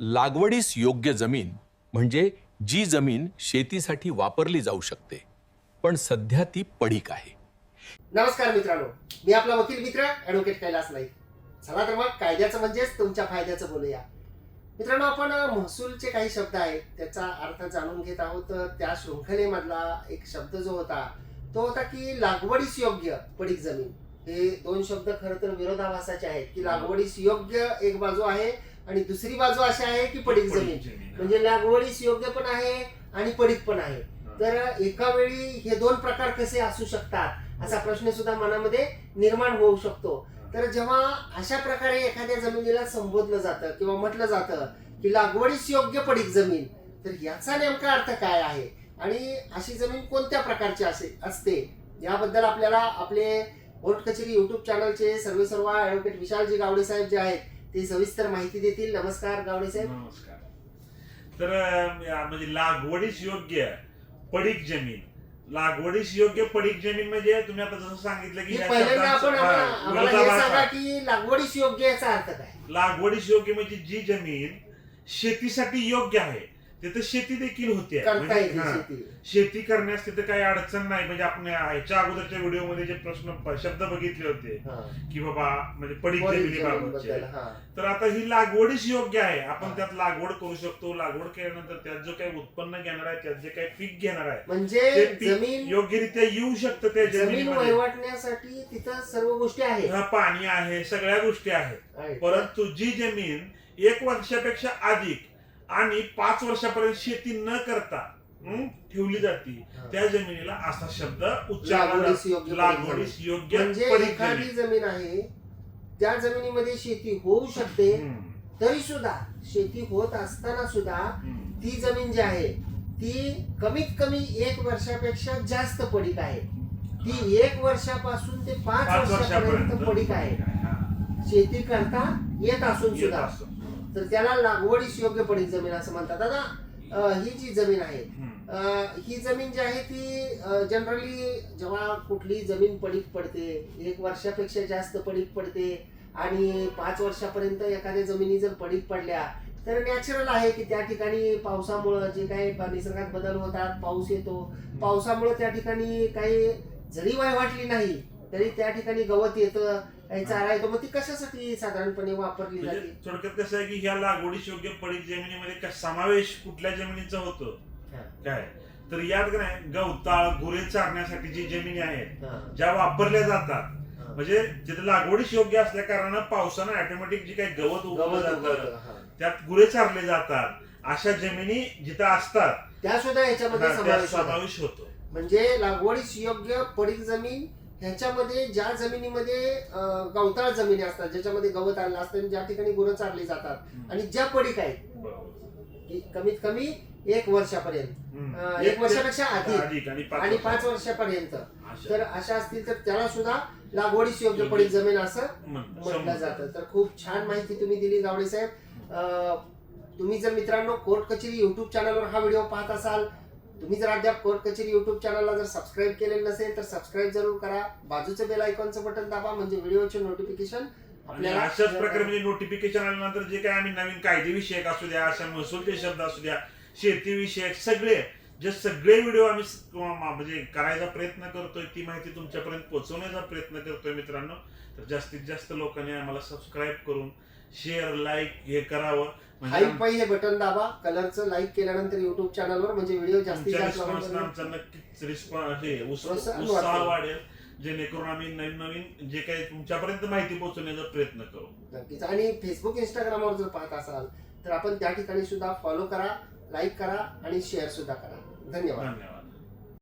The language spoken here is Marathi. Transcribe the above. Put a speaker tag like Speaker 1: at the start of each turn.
Speaker 1: लागवडीस योग्य जमीन म्हणजे जी जमीन शेतीसाठी वापरली जाऊ शकते. पण सध्या ती पडीक आहे.
Speaker 2: नमस्कार मित्रांनो. मी आपला वकील मित्र ऍडव्होकेट कैलास नाईक. चला तर मग कायद्याचं म्हणजेच तुमच्या फायद्याचं बोलूया. मित्रांनो आपण महसूलचे काही शब्द आहेत. त्याचा अर्थ जाणून घेत आहोत. त्या शृंखलेमधला एक शब्द जो होता तो होता की लागवडीस योग्य पडीक जमीन. हे दोन शब्द खरं तर विरोधाभासाचे आहेत की लागवडीस योग्य एक बाजू आहे आणि दुसरी बाजू अशी आहे की पडीक जमीन. म्हणजे लागवडीस योग्य पण आहे आणि पडीक पण आहे. तर एका वेळी हे दोन प्रकार कसे असू शकतात असा प्रश्न सुद्धा मनामध्ये निर्माण होऊ शकतो. तर जेव्हा अशा प्रकारे एखाद्या जमिनीला संबोधलं जातं किंवा म्हटलं जातं की लागवडीस योग्य पडीक जमीन तर याचा नेमका अर्थ काय आहे? आणि अशी जमीन कोणत्या प्रकारची असे असते? याबद्दल आपल्याला आपले कोर्ट कचेरी युट्यूब चॅनलचे सर्वे सर्व ऍडव्होकेट विशालजी गावडे साहेब जे आहेत ते सविस्तर माहिती देतील. नमस्कार गावडे साहेब.
Speaker 3: नमस्कार. तर अं, म्हणजे लागवडीस योग्य पडीक जमीन. लागवडीस योग्य पडीक जमीन म्हणजे तुम्ही आता जसं सांगितलं की
Speaker 2: की
Speaker 3: ह्या
Speaker 2: पहिल्यांदा आपण
Speaker 3: शब्दांचं-
Speaker 2: आम्हाला
Speaker 3: हा,
Speaker 2: आम्हाला हे
Speaker 3: विरोधाभास
Speaker 2: सांगा
Speaker 3: आहे.
Speaker 2: की लागवडीस योग्य याचा अर्थ काय?
Speaker 3: लागवडीस योग्य म्हणजे जी जमीन शेतीसाठी योग्य आहे तिथं शेती देखील होते.
Speaker 2: करता
Speaker 3: म्हणजे,
Speaker 2: येते शेती.
Speaker 3: शेती करण्यास तिथं काही अडचण नाही. म्हणजे आपण ह्याच्या अगोदरच्या व्हिडिओमध्ये जे प्रश्न शब्द बघितले होते
Speaker 2: हा.
Speaker 3: की बाबा म्हणजे पडीक जमिनीबाबतचे.
Speaker 2: हा.
Speaker 3: तर आता ही लागवडीच योग्य आहे. आपण
Speaker 2: हा.
Speaker 3: त्यात लागवड करू शकतो. लागवड केल्यानंतर त्यात जो काही उत्पन्न घेणार आहे त्यात जे काही पीक घेणार आहे
Speaker 2: म्हणजे
Speaker 3: ते पीक
Speaker 2: जमीन
Speaker 3: योग्यरित्या येऊ शकतं त्या
Speaker 2: जमीन
Speaker 3: जमिनीमध्ये.
Speaker 2: वहिवाटण्यासाठी तिथं सर्व गोष्टी आहेत.
Speaker 3: हा, पाणी आहे सगळ्या गोष्टी आहेत.
Speaker 2: आहेत.
Speaker 3: परंतु जी जमीन एक वर्षापेक्षा अधिक आणि पाच वर्षापर्यंत शेती न करता ठेवली जाते. त्या जमिनीला असा शब्द उच्चारला
Speaker 2: लागवडीस. योग्य म्हणजे
Speaker 3: जमीन.
Speaker 2: आहे त्या जमिनीमध्ये शेती होऊ शकते तरी सुद्धा शेती होत असताना सुद्धा. ती जमीन जी आहे ती कमीत कमी एक वर्षापेक्षा जास्त पडीक आहे ती एक वर्षापासून ते पाच वर्षापर्यंत पडीक आहे. शेती करता येत असून सुद्धा. तर त्याला लागवडीस योग्य पडीक जमीन असं म्हणतात. अं, ही जी जमीन आहे
Speaker 3: हं.
Speaker 2: जमीन जी आहे ती जनरली जेव्हा कुठली जमीन पडीक पडते एक वर्षापेक्षा जास्त पडीक पडते आणि पाच वर्षापर्यंत एखाद्या जमिनी जर पडीक पडल्या तर नॅचरल आहे की त्या ठिकाणी पावसामुळं जे काही निसर्गात बदल होतात पाऊस येतो. पावसामुळे त्या ठिकाणी काही जरी वाटली नाही तरी त्या ठिकाणी गवत येतं चारा येतो मग ती कशासाठी साधारणपणे वापरली
Speaker 3: म्हणजे
Speaker 2: जाते
Speaker 3: थोडक्यात कसं आहे की ह्या लागवडीस योग्य पडीक जमिनीमध्ये समावेश कुठल्या जमिनीचा होतो. काय तर यात का नाही गवताळ गुरे चारण्यासाठी जी जमिनी आहेत ज्या वापरल्या जातात. म्हणजे तिथे लागवडीस योग्य असल्या कारणानं पावसानं ऑटोमॅटिक जी काही गवत उगवलं जातं. त्यात गुरे चारले जातात अशा जमिनी जिथं असतात
Speaker 2: त्या सुद्धा याच्यामध्ये. समावेश
Speaker 3: होतो
Speaker 2: म्हणजे लागवडीस योग्य पडीक जमीन ह्याच्यामध्ये ज्या जमिनीमध्ये गवताळ जमिनी असतात ज्याच्यामध्ये गवत आलेलं असतं आणि ज्या ठिकाणी गुरं चारली जातात आणि ज्या पडीक आहेत कमीत कमी एक वर्षापर्यंत एक वर्षापेक्षा अधिक
Speaker 3: अधिक आणि पाच.
Speaker 2: वर्षापर्यंत. तर अशा असतील तर त्याला सुद्धा लागवडीस योग्य पडीक जमीन असं म्हटलं. जातं तर खूप छान माहिती तुम्ही दिली गावडे साहेब तुम्ही जर मित्रांनो कोर्ट कचेरी युट्यूब चॅनलवर हा व्हिडिओ पाहत असाल तुम्ही जर अद्याप कोर्ट कचेरी युट्यूब चॅनलला जर सबस्क्राईब केलेलं नसेल तर सबस्क्राईब जरूर करा. बाजूचं बेल आयकॉनचं बटन दाबा म्हणजे व्हिडिओचे नोटिफिकेशन
Speaker 3: आणि
Speaker 2: आपल्याला
Speaker 3: अशाच प्रकारे म्हणजे नोटिफिकेशन आल्यानंतर जे काही आम्ही नवीन कायदेविषयक असू द्या अशा महसूलचे शब्द असू द्या शेतीविषयक सगळे जे सगळे व्हिडिओ आम्ही म्हणजे करायचा प्रयत्न करतोय ती माहिती तुमच्यापर्यंत पोहोचवण्याचा प्रयत्न करतोय मित्रांनो. तर जास्तीत जास्त लोकांनी आम्हाला सबस्क्राईब करून शेअर लाईक हे करावं. म्हणजे
Speaker 2: हाईप पाई हे बटन दाबा कलरचं लाईक केल्यानंतर युट्यूब चॅनलवर म्हणजे व्हिडिओ जास्तीत जास्त
Speaker 3: आमचा नक्कीच रिस्पॉन्स हे उत्साह. वाढेल. जेणेकरून आम्ही नवीन नवीन जे काही तुमच्यापर्यंत माहिती पोहोचवण्याचा प्रयत्न करू.
Speaker 2: नक्कीच. आणि फेसबुक इंस्टाग्रामवर जर पाहत असाल तर आपण त्या ठिकाणी सुद्धा फॉलो करा लाईक करा आणि शेअर सुद्धा करा. धन्यवाद
Speaker 3: धन्यवाद